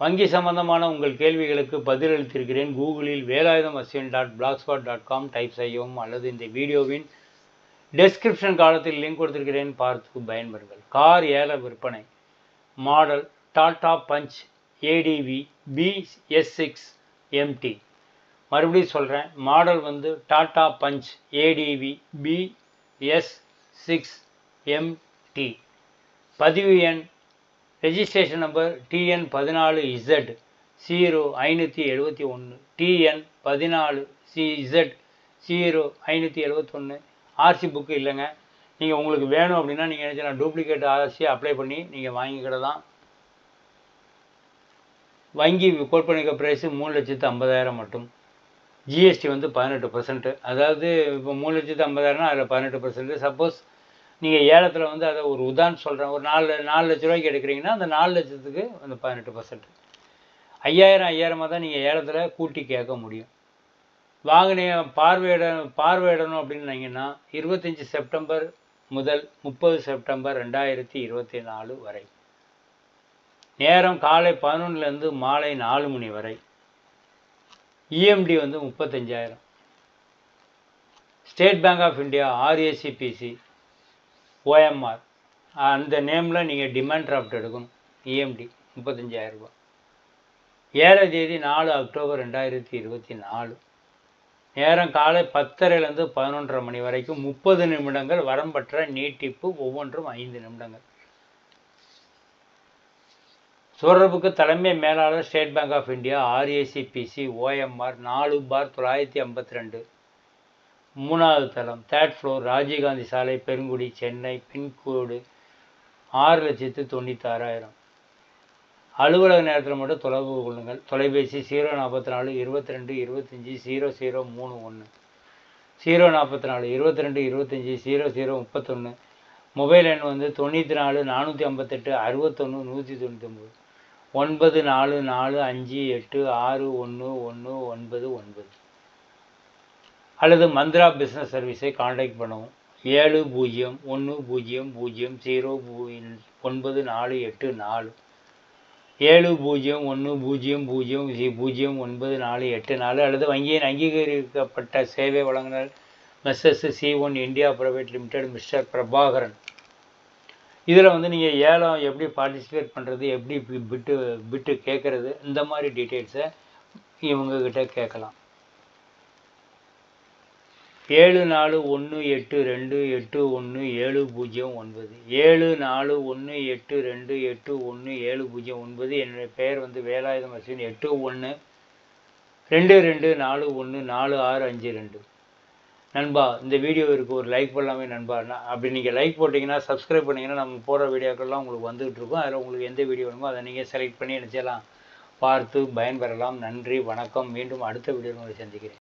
வங்கி சம்பந்தமான உங்கள் கேள்விகளுக்கு பதிலளித்திருக்கிறேன். கூகுளில் Velayutham Ashwin dot blogspot dot com type செய்யவும் அல்லது இந்த வீடியோவின் டெஸ்கிரிப்ஷன் காலத்தில் லிங்க் கொடுத்திருக்கிறேன். பார்த்து பயன்பெறுங்கள். கார் ஏல விற்பனை. Model Tata Punch ADV B S six MT மறுபடியும் சொல்கிறேன் மாடல் வந்து Tata Punch ADV B S six MT பதிவு எண் ரெஜிஸ்ட்ரேஷன் நம்பர் டிஎன் பதினாலு இசட் ஜீரோ ஐநூற்றி எழுபத்தி ஒன்று டிஎன் பதினாலு சி இசட் ஜீரோ ஐநூற்றி எழுபத்தொன்று ஆர்சி புக்கு இல்லைங்க. நீங்கள் உங்களுக்கு வேணும் அப்படின்னா நீங்கள் நினச்சினா டூப்ளிகேட் ஆர்சி அப்ளை பண்ணி நீங்கள் வாங்கிக்கிடலாம். வங்கி கோட் பண்ணிக்க ப்ரைஸு மூணு லட்சத்து ஐம்பதாயிரம் மட்டும். ஜிஎஸ்டி வந்து பதினெட்டு பர்சன்ட்டு அதாவது இப்போ மூணு லட்சத்து ஐம்பதாயிரம்னா அதில் பதினெட்டு பர்சன்ட்டு சப்போஸ் நீங்கள் ஏலத்தில் வந்து அதை ஒரு உதாரணம் சொல்கிறேன் ஒரு நாலு நாலு லட்ச ரூபாய்க்கு எடுக்கிறீங்கன்னா அந்த நாலு லட்சத்துக்கு அந்த பதினெட்டு பர்சன்ட் ஐயாயிரம் ஐயாயிரமாக தான் நீங்கள் ஏலத்தில் கூட்டி கேட்க முடியும். வாங்கினே பார்வையிட பார்வையிடணும் அப்படின்னீங்கன்னா இருபத்தஞ்சி செப்டம்பர் முதல் முப்பது செப்டம்பர் ரெண்டாயிரத்தி இருபத்தி நாலு வரை. நேரம் காலை பதினொன்றுலேருந்து மாலை நாலு மணி வரை. இஎம்டி வந்து முப்பத்தஞ்சாயிரம். State Bank of India RACPC OMR அந்த நேமில் நீங்கள் டிமாண்ட் டிராஃப்ட் எடுக்கணும். இஎம்டி முப்பத்தஞ்சாயிரம் ஏழை தேதி நாலு அக்டோபர் ரெண்டாயிரத்தி இருபத்தி நாலு. நேரம் காலை பத்தரைலேருந்து பதினொன்றரை மணி வரைக்கும் முப்பது நிமிடங்கள் வரம்பற்ற நீட்டிப்பு ஒவ்வொன்றும் ஐந்து நிமிடங்கள். தொடர்புக்கு தலைமை மேலாளர் State Bank of India RACPC OMR நாலு பார் தொள்ளாயிரத்தி ஐம்பத்தி ரெண்டு. மூணாவது தளம் தேர்ட் ஃப்ளோர் ராஜீவ்காந்தி சாலை பெருங்குடி சென்னை பின்கோடு ஆறு லட்சத்து தொண்ணூத்தாறாயிரம். அலுவலக நேரத்தில் மட்டும் தொடர்பு கொள்ளுங்கள். தொலைபேசி ஜீரோ நாற்பத்தி நாலு இருபத்தி ரெண்டு இருபத்தஞ்சி ஜீரோ ஜீரோ மூணு ஒன்று ஜீரோ நாற்பத்தி நாலு இருபத்தி ரெண்டு இருபத்தஞ்சி ஜீரோ ஜீரோ முப்பத்தொன்று மொபைல் எண் வந்து தொண்ணூற்றி நாலு நானூற்றி ஐம்பத்தெட்டு அறுபத்தொன்று நூற்றி தொண்ணூத்தொம்பது. ஒன்பது நாலு நாலு அஞ்சு எட்டு ஆறு ஒன்று ஒன்று ஒன்பது ஒன்பது. அல்லது மந்த்ரா பிஸ்னஸ் சர்வீஸை காண்டாக்ட் பண்ணவும். ஏழு பூஜ்ஜியம் ஒன்று பூஜ்ஜியம் பூஜ்ஜியம் ஜீரோ ஒன்பது நாலு எட்டு நாலு. ஏழு பூஜ்ஜியம் ஒன்று பூஜ்ஜியம் பூஜ்ஜியம் பூஜ்ஜியம் ஒன்பது நாலு எட்டு நாலு. அல்லது வங்கியின் அங்கீகரிக்கப்பட்ட சேவை வழங்குனர் M S C one India private limited mister Prabhakaran. இதில் வந்து நீங்கள் ஏலம் எப்படி பார்ட்டிசிபேட் பண்ணுறது எப்படி பிட்டு பிட்டு கேட்குறது இந்த மாதிரி டீட்டெயில்ஸை இவங்கக்கிட்ட கேட்கலாம். ஏழு நாலு ஒன்று எட்டு ரெண்டு எட்டு ஒன்று ஏழு பூஜ்ஜியம் ஒன்பது. ஏழு நாலு ஒன்று எட்டு ரெண்டு எட்டு ஒன்று ஏழு பூஜ்ஜியம் ஒன்பது. என்னுடைய பெயர் வந்து வேலாயுதம் அஸ்வின் எட்டு ஒன்று ரெண்டு ரெண்டு நாலு ஒன்று நாலு ஆறு அஞ்சு ரெண்டு. நண்பா இந்த வீடியோவிற்கு ஒரு லைக் பண்ணலாமே நண்பா. அப்படி நீங்கள் லைக் போட்டிங்கன்னா சப்ஸ்கிரைப் பண்ணிங்கன்னா நம்ம போடுற வீடியோக்கள்லாம் உங்களுக்கு வந்துகிட்டு இருக்கும். அதில் உங்களுக்கு எந்த வீடியோ வேணுமோ அதை நீங்கள் செலக்ட் பண்ணி நினச்சலாம் பார்த்து பயன்பெறலாம். நன்றி வணக்கம். மீண்டும் அடுத்த வீடியோவில் உங்களை சந்திக்கிறேன்.